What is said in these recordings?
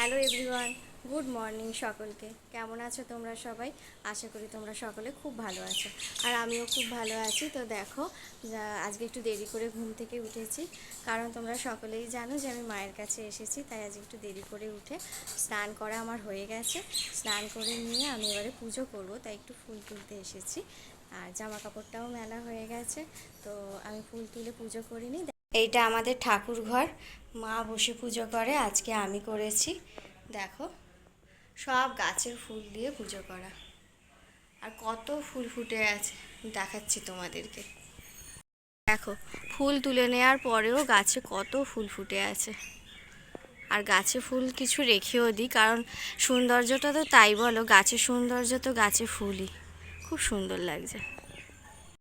Hello everyone, good morning সকলকে। কেমন আছো তোমরা সবাই? আশা করি তোমরা সকলে খুব ভালো আছো। আর আমিও খুব ভালো আছি। তো দেখো আজকে একটু দেরি করে ঘুম থেকে উঠেছি। কারণ তোমরা সকলেই জানো যে আমি মায়ের কাছে এসেছি, তাই আজ একটু দেরি করে উঠে স্নান করা আমার হয়ে গেছে। স্নান করে নিয়ে আমি এবারে পুজো করব, তাই একটু ফুল তুলতে এসেছি। আর জামা কাপড়টাও মেলা হয়ে গেছে, তো আমি ফুল তুলে পুজো করিনি। এইটা আমাদের ঠাকুর ঘর মা বসে পুজো করে, আজকে আমি করেছি। দেখো, সব গাছের ফুল দিয়ে পুজো করা। আর কত ফুল ফুটে আছে, দেখাচ্ছি তোমাদেরকে। দেখো, ফুল তুলে নেওয়ার পরেও গাছে কত ফুল ফুটে আছে। আর গাছে ফুল কিছু রেখেও দিই, কারণ সৌন্দর্যটা তো তাই বলো, গাছের সৌন্দর্য তো গাছে ফুলই। খুব সুন্দর লাগছে।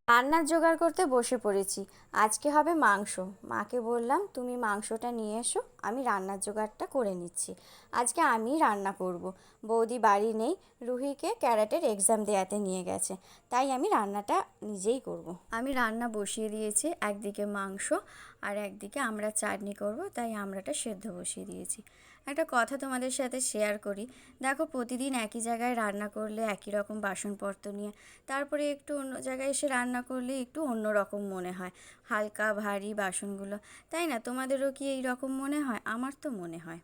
রান্নার জোগাড় করতে বসে পড়েছি। আজকে হবে মাংস। মাকে বললাম তুমি মাংসটা নিয়ে এসো। আমি রান্নার জোগাড়টা করে নিচ্ছি। আজকে আমি রান্না করব। বৌদি বাড়ি নেই, রুহিকে ক্যারাটের এক্সাম দেওয়াতে নিয়ে গেছে। তাই আমি রান্নাটা নিজেই করব। আমি রান্না বসিয়ে দিয়েছি, একদিকে মাংস আর একদিকে আমরা চাটনি করব, তাই আমরাটা সেদ্ধ বসিয়ে দিয়েছি। একটা কথা তোমাদের সাথে শেয়ার করি। দেখো প্রতিদিন একই জায়গায় রান্না করলে একই রকম বাসনপত্র নিয়ে, তারপরে একটু অন্য জায়গায় এসে রান্না করলে একটু অন্য রকম মনে হয়, হালকা ভারী বাসনগুলো। তাই না? তোমাদেরও কি এই রকম মনে হয়? আমার তো মনে হয়।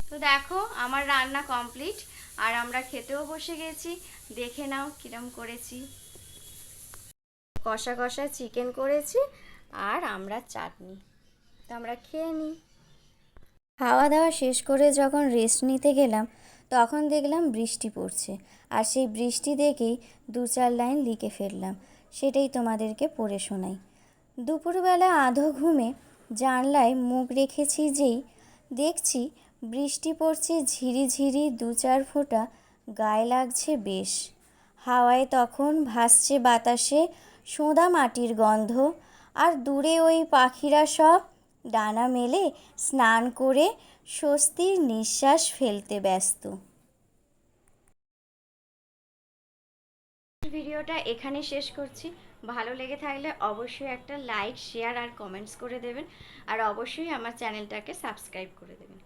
তো দেখো আমার রান্না কমপ্লিট আর আমরা খেতেও বসে গেছি। দেখে নাও কিরম করেছি। কষা কষা চিকেন করেছি আর আমরা চাটনি। তো আমরা খেয়ে নিই। খাওয়া দাওয়া শেষ করে যখন রেস্ট নিতে গেলাম তখন দেখলাম বৃষ্টি পড়ছে। আর সেই বৃষ্টি দেখেই দু চার লাইন লিখে ফেললাম। সেটাই তোমাদেরকে পড়ে শোনাই। দুপুরবেলা আধো ঘুমে জানলায় মুখ রেখেছি যেই, দেখছি বৃষ্টি পড়ছে ঝিরিঝিরি দু চার ফোঁটা, গায়ে লাগছে বেশ। হাওয়ায় তখন ভাসছে বাতাসে সোঁদা মাটির গন্ধ, আর দূরে ওই পাখিরা সব ডানা মেলে স্নান করে স্বস্তির নিঃশ্বাস ফেলতে ব্যস্ত। ভিডিওটা এখানে শেষ করছি। ভালো লেগে থাকলে অবশ্যই একটা লাইক, শেয়ার আর কমেন্টস করে দেবেন। আর অবশ্যই আমার চ্যানেলটাকে সাবস্ক্রাইব করে দেবেন।